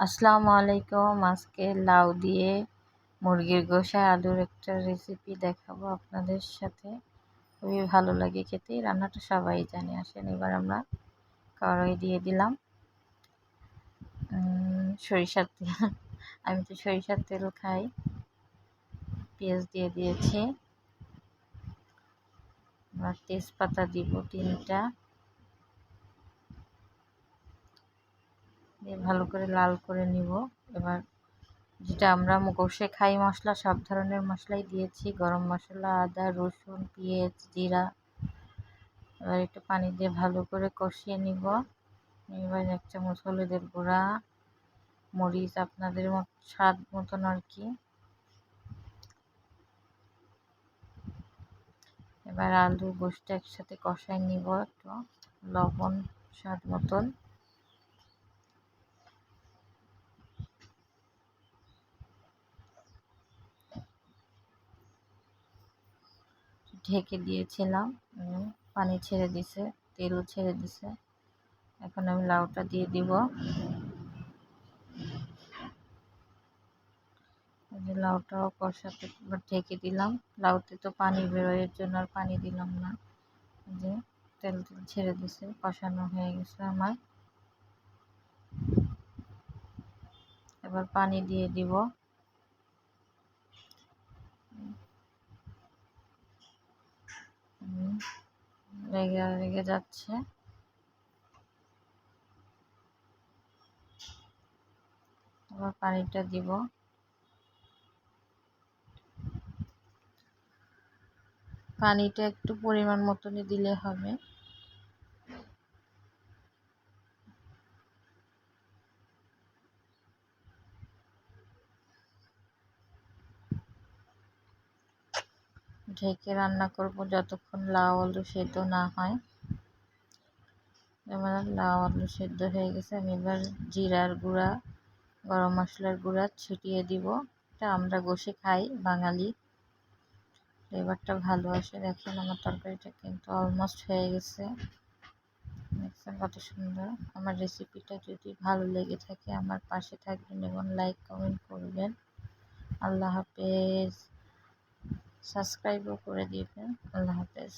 আসসালামু আলাইকুম আজকে লাউ দিয়ে মুরগির গোশা আলুর একটা রেসিপি দেখাবো আপনাদের সাথে। খুবই ভালো লাগে খেতে, রান্নাটা সবাই জানে। আসেন, এবার আমরা কড়াই দিয়ে দিলাম। সরিষার তেল। আমি তো সরিষার তেল খাই। পেঁয়াজ দিয়ে দিয়েছি। আমরা তেজপাতা দিব তিনটা। দিয়ে ভালো করে লাল করে নিব। এবার যেটা আমরা কষে খাই মশলা, সব ধরনের মশলাই দিয়েছি। গরম মশলা, আদা, রসুন, পেঁয়াজ, জিরা। এবার একটু পানি দিয়ে ভালো করে কষিয়ে নিব। এবার এক চামচ হলুদের গুঁড়া, মরিচ আপনাদের স্বাদ মতন আর কি। এবার আলু গোষ্ঠটা একসাথে কষাই নিব একটু। লবণ, স্বাদ মতন। ঢেকে দিয়েছিলাম পানি ছেড়ে দিছে, তেলও ছেড়ে দিছে। এখন আমি লাউটা দিয়ে দিব। লাউটাও কষাতে ঢেকে দিলাম। লাউতে তো পানি বেরোয়ের জন্য আর পানি দিলাম না। যে তেল তেল ছেড়ে দিছে, কষানো হয়ে গেছে আমার। এবার পানি দিয়ে দিব। লেগে লেগে যাচ্ছে। আবার পানিটা দিব। পানিটা একটু পরিমাণ মতনই দিলে হবে। ঢেকে রান্না করব যতক্ষণ লাউ আলু সেদ্ধ না হয়। যেমন লাউ আলু সেদ্ধ হয়ে গেছে। আমি এবার জিরার গুঁড়া, গরম মশলার গুঁড়া ছিটিয়ে দিব। এটা আমরা বসে খাই, বাঙালি। ফ্লেভারটা ভালো আসে। দেখেন আমার তরকারিটা কিন্তু অলমোস্ট হয়ে গেছে। দেখছেন কত সুন্দর। আমার রেসিপিটা যদি ভালো লেগে থাকে, আমার পাশে থাকবেন এবং লাইক কমেন্ট করবেন। আল্লাহ হাফেজ। সাবস্ক্রাইবও করে দিবেন আল্লাহ হাফেজ।